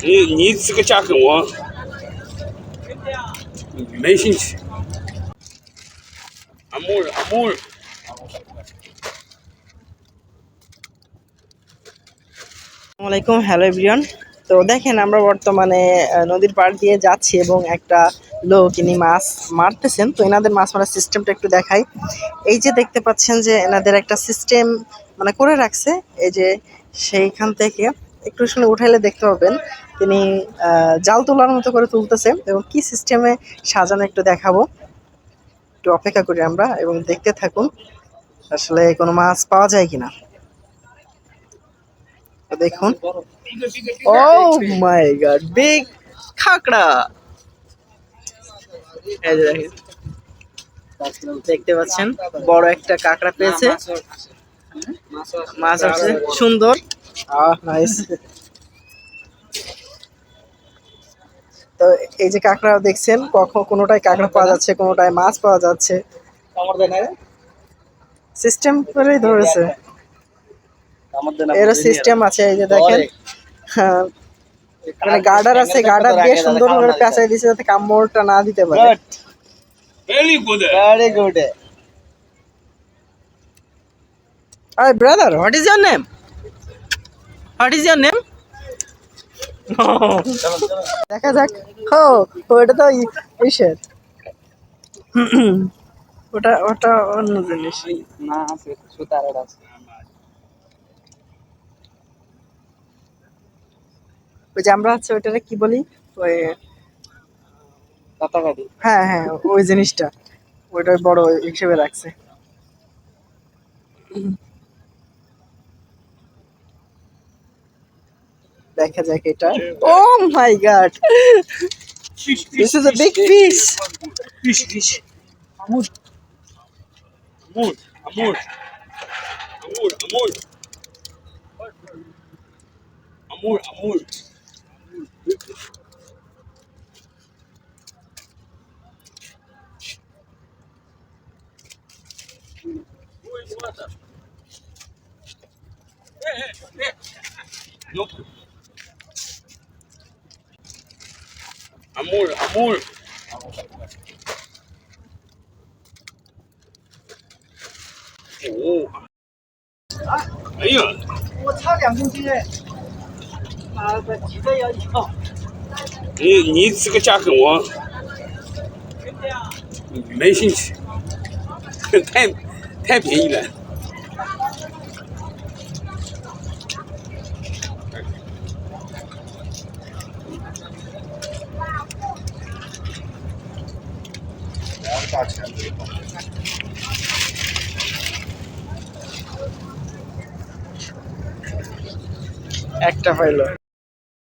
你你这个价跟我没兴趣。阿木尔阿木尔， আসসালামু আলাইকুম hello everyone তো দেখেন আমরা বর্তমানে আহ, নদীর পাড় দিয়ে যাচ্ছি এবং একটা লোক ইনি মাছ মারতেছেন তো এনাদের মাছ মারার সিস্টেমটা একটু দেখাই এই যে দেখতে পাচ্ছেন যে এনাদের একটা সিস্টেম মানে করে রাখছে, এই যে সেইখান থেকে একটু শুনে উঠাইলে দেখতে পাবেন তিনি জাল তোলার মতো করে তুলতেছে এবং কি সিস্টেমে সাজানো একটু দেখাবো। একটু অপেক্ষা করি আমরা এবং দেখতে থাকুন আসলে কোনো মাছ পাওয়া যায় কিনা। দেখুন। ও মাই গড বিগ খাকড়া! দেখতে পাচ্ছেন, বড় একটা কাঁকড়া পেয়েছে। মাছ আছে সুন্দর। তো এই যে কাঁকড়া দেখছেন কখন কোনোটায় কাঁকড়া পাওয়া যাচ্ছে কোনোটায় মাছ পাওয়া যাচ্ছে। সিস্টেম করেই ধরেছে। এর সিস্টেম আছে এই যে দেখেন। হ্যাঁ, মানে গার্ডার আছে গার্ডার দিয়ে সুন্দর করে পেঁচাই দিয়েছে যাতে কামড়টা না দিতে পারে। Very good. Very good Hi brother, what is your name? What is your name? দেখা যাক। ও ওটা তো ইসের। ওটা ওটা অন্য জিনিস। না আছে সুতার আছে। ওই যে আমরা হচ্ছে ওইটারে কি বলি? ওই কাটাকাটি। হ্যাঁ হ্যাঁ ওই জিনিসটা। ওইটা বড় হিসেবে রাখছে। দেখা যাক এটা oh my God Fish, this fish, is a big fish fish, fish. Amur. Amur, Amur. Amur, Amur. Amur, Amur. Nope. Amor, amor. Oh. 哎呀，我差两公斤哎，啊，几个要要，你你这个价格我没兴趣，太太便宜了。একটা পাইলো